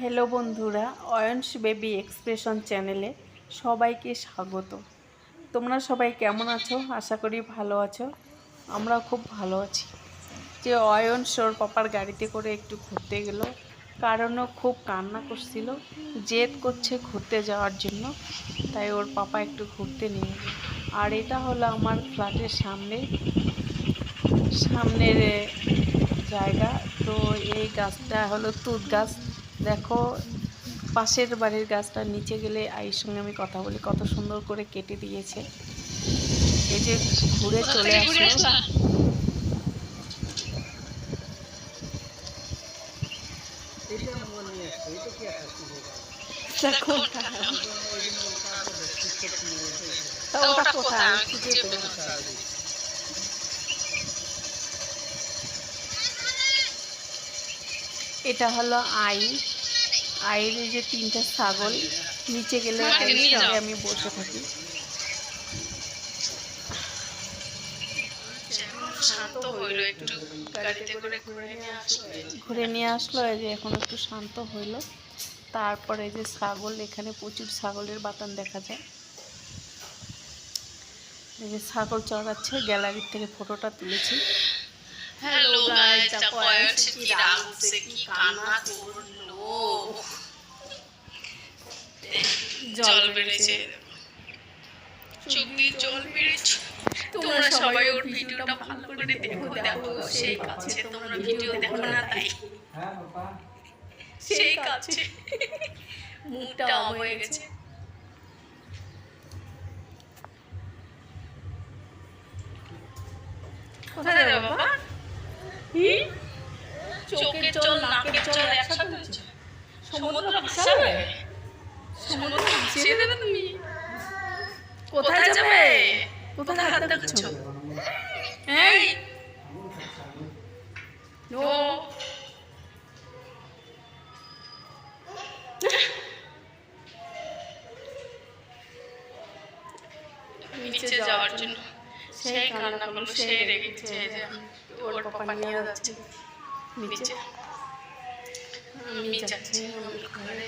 Hello বন্ধুরা, অয়ন্স baby expression চ্যানেলে সবাইকে স্বাগত। তোমরা সবাই কেমন আছো? আশা করি ভালো আছো। আমরা খুব ভালো আছি। যে অয়ন্স ওর পাপার গাড়িতে করে একটু ঘুরতে গেল, কারণও খুব কান্না করছিল, জেদ করছে ঘুরতে যাওয়ার জন্য, তাই ওর পাপা একটু ঘুরতে নিয়ে আর এটা হলো আমার ফ্ল্যাটের সামনে, সামনের জায়গা। তো এই গাছটা হলো তুত গাছ। দেখো পাশের বাড়ির গাছটা নিচে গেলে আইয়ের সঙ্গে আমি কথা বলি কত সুন্দর করে কেটে দিয়েছে। এই যে ঘুরে চলে আসলো। ওটা। কোথায় আমি খুঁজে পেলাম না। এটা হলো আই। আইয়ের যে তিনটা ছাগল নিচে গেলে আমি বসে থাকি। ঘুরে নিয়ে আসলো এই যে এখন একটু শান্ত হইল। তারপরে যে ছাগল এখানে প্রচুর ছাগলের বাতান দেখা যায়। এই যে ছাগল চড়াচ্ছে গ্যালারির থেকে ফটোটা তুলেছি। হ্যালো গাইস অয়ন কি রাগ উঠছে কি কান্না করল জল বেড়েছে। চোখ দিয়ে জল বেড়েছে। তোমরা সবাই ওর ভিডিওটা ভালো করে দেখো। দেখো। সেই কাছে তোমরা ভিডিও দেখো না তাই? সেই কাছে। মুখটা অব হয়ে গেছে। কোথায় বাবা? চোখের জল নাকের জল একসাথে সমুদ্র ভাসাবে সমুদ্র ভাসিয়ে দেবে তুমি? কোথায় যাবে? কোথায় হাত দেখাচ্ছ এই! নো। নিচে যাওয়ার জন্য সেই কান্না করল সেই রেগেছে এই যে ওর পাপা নিয়ে যাচ্ছে। নিচে। আমি যাচ্ছি। ওর ঘরে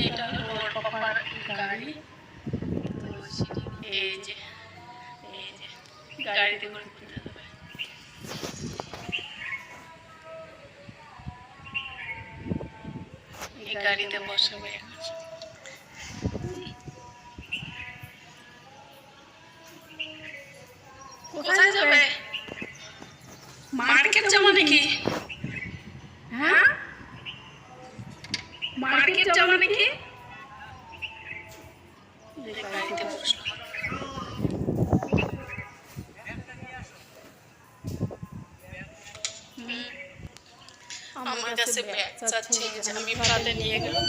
এটা ওর পাপার গাড়ি। তো এই যে এই যে গাড়িতে করে ঘুরতে যাবে এই গাড়িতে বসাবে এখন। কোথায় যাবে? মার্কেট যাব নাকি? হ্যাঁ? মার্কেট যাব নাকি? গাড়িতে বসল হুম। আমার কাছে ব্যাগ চাচ্ছে আমি ভাড়াতে নিয়ে গেলাম।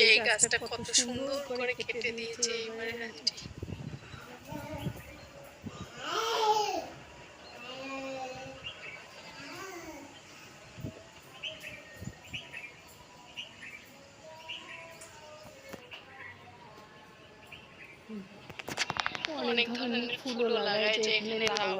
এই গাছটা কত সুন্দর করে কেটে দিয়েছে এবারে আন্টি অনেক ধরনের ফুলও লাগাইছে এখানে লাউ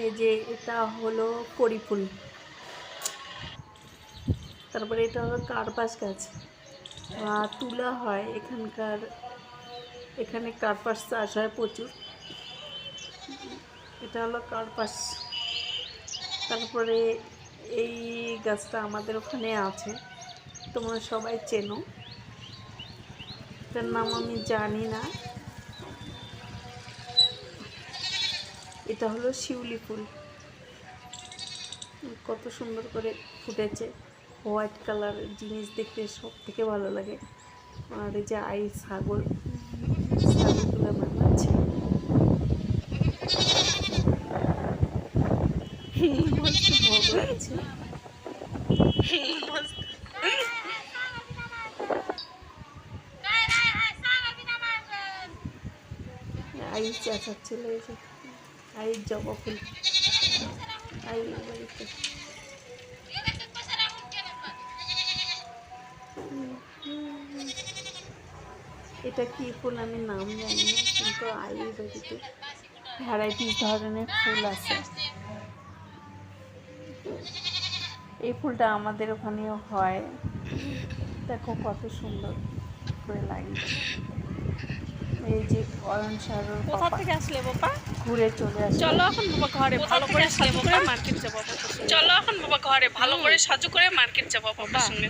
এই যে এটা হলো কড়ি ফুল তারপরে এটা হলো কার্পাস গাছ। তুলা হয় এখানকার, এখানে কার্পাস চাষ হয় প্রচুর। এটা হলো কার্পাস। তারপরে এই গাছটা আমাদের ওখানে আছে, তোমরা সবাই চেনো। এটার নাম আমি জানি না। এটা হলো শিউলি ফুল। কত সুন্দর করে ফুটেছে। হোয়াইট কালার জিনিস দেখতে সব থেকে ভালো লাগে। আর এই যে আই ছাগল, ছাগলগুলো বানাচ্ছে। আই চেঁচাচ্ছিল এই যে, আই জবা ফুল। আই বাড়িতে। এটা কি ফুল আমি নাম জানি না কিন্তু বাড়িতে ভ্যারাইটিস ধরনের ফুল আছে। এই ফুলটা আমাদের ওখানেও হয়। দেখো কত সুন্দর করে লাগে এই যে অয়ন সারোর কোথা থেকে আসলে বাবা ঘুরে চলে আসে চলো এখন বাবা ঘরে ভালো করে সাজু করে মার্কেট যাব চলো এখন বাবা ঘরে ভালো করে সাজু করে মার্কেট যাব বাবার সঙ্গে।